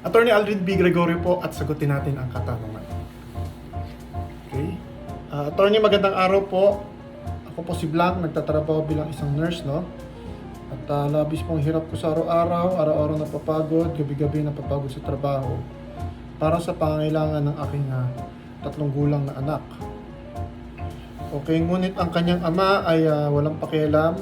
Attorney Aldrin B. Gregorio po at sagutin natin ang katanungan. Okay. Ah, attorney, magandang araw po. Ako po si Blanc, nagtatrabaho bilang isang nurse, no? At ah, labis pong hirap ko sa araw-araw, araw-araw napapagod, gabi-gabi napapagod sa trabaho. Para sa pangangailangan ng aking ah, tatlong gulang na anak. Okay, ngunit ang kanyang ama ay ah, walang pakialam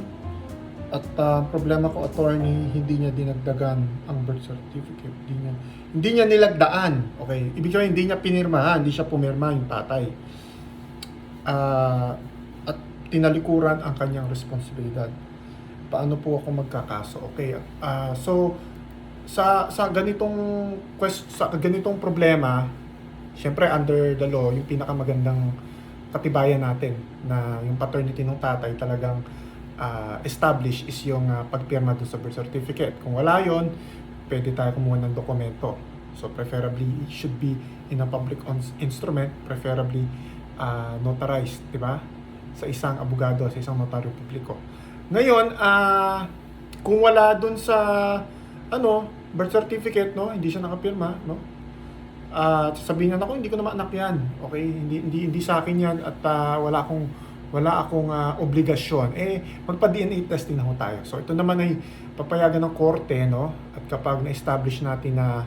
at ah, problema ko attorney, hindi niya dinagdagan ang birth certificate. Hindi niya, hindi niya nilagdaan. Okay, ibig sabihin hindi niya pinirmahan, hindi siya pumirma yung tatay. Ah, at tinalikuran ang kanyang responsibilidad. Paano po ako magkakaso? Okay, ah, so sa sa ganitong quest, sa ganitong problema, syempre under the law, yung pinakamagandang katibayan natin na yung paternity ng tatay talagang ah, established is yung ah, pagpirma doon sa birth certificate. Kung wala yon, pwede tayo kumuha ng dokumento. So preferably it should be in a public instrument, preferably ah, notarized, di ba? Sa isang abogado, sa isang notaryo publiko. Ngayon, ah kung wala doon sa ano, birth certificate, no, hindi siya nakapirma, no? At sabihin na ako, hindi ko naman anak yan. Okay, hindi hindi hindi sa akin yan at ah, wala akong wala akong ah, obligasyon. Eh magpa-DNA testing na ho tayo. So ito naman ay papayagan ng korte, no? At kapag na-establish natin na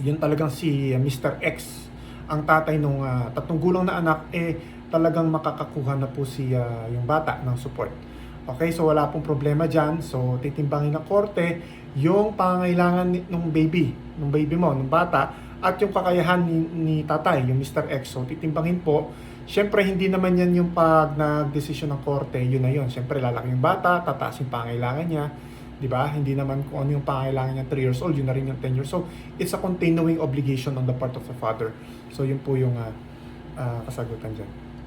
yun talagang si ah, Mr. X ang tatay nung ah, tatlong gulang na anak eh talagang makakakuha na po si ah, yung bata ng support. Okay, so wala pong problema diyan. So titimbangin ng korte yung pangangailangan ni- nung baby, nung baby mo, nung bata at yung kakayahan ni, ni tatay, yung Mr. X. So titimbangin po. Siyempre hindi naman yan yung pag nagdesisyon ng korte, yun na yun. Siyempre lalaki yung bata, tataas yung pangangailangan niya. 'di ba? Hindi naman kung ano yung pangangailangan niya 3 years old, yun na rin yung 10 years old. It's a continuing obligation on the part of the father. So yun po yung ah, ah, kasagutan diyan.